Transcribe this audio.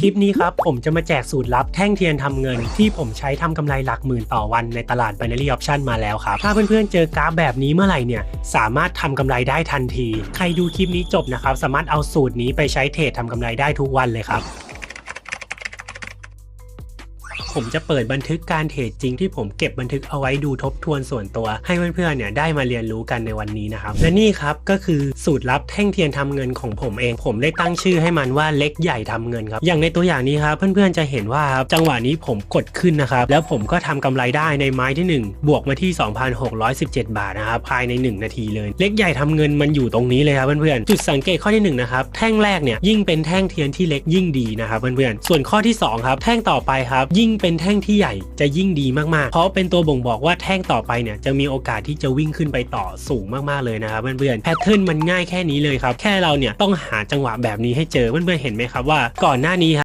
คลิปนี้ครับ ผมจะมาแจกสูตรลับแท่งเทียนทำเงิน ที่ผมใช้ทำกำไรหลักหมื่นต่อวันในตลาด binary option มาแล้วครับ ถ้าเพื่อนๆเจอกราฟแบบนี้เมื่อไหร่เนี่ย สามารถทำกำไรได้ทันที ใครดูคลิปนี้จบนะครับ สามารถเอาสูตรนี้ไปใช้เทรดทำกำไรได้ทุกวันเลยครับ ผมจะเปิดบันทึกการเทรดจริงที่ผมเก็บบันทึกเอาไว้ดูทบทวนส่วนตัว ให้เพื่อนๆเนี่ยได้มาเรียนรู้กันในวันนี้นะครับ และนี่ครับก็คือสูตรลับแท่งเทียนทำเงินของผมเอง ผมได้ตั้งชื่อให้มันว่าเล็กใหญ่ทำเงินครับ อย่างในตัวอย่างนี้ครับเพื่อนๆจะเห็นว่าครับจังหวะนี้ผมกดขึ้นนะครับ แล้วผมก็ทำกำไรได้ในไม้ที่ 1 บวกมาที่ 2,617 บาทนะครับภายใน 1 นาทีเลย เล็กใหญ่ทำเงินมันอยู่ตรงนี้เลยครับเพื่อนๆจุดสังเกตข้อที่หนึ่งนะครับแท่งแรกเนี่ยยิ่งเป็นแท่งเทียนที่เล็กยิ่งดีนะครับเพื่อนๆส่วนข้อที่สองครับแท่งต่อไปครับยิ่งเป็นแท่งที่ใหญ่จะยิ่งดีมากๆ เพราะเป็นตัวบ่งบอกว่าแท่งต่อไปเนี่ยจะมีโอกาสที่จะวิ่งขึ้นไปต่อสูงมากๆเลยนะครับเพื่อนๆแพทเทิร์นมันง่ายแค่นี้เลยครับ แค่เราเนี่ยต้องหาจังหวะแบบนี้ให้เจอเพื่อนๆเห็นไหมครับว่าก่อนหน้านี้ครับ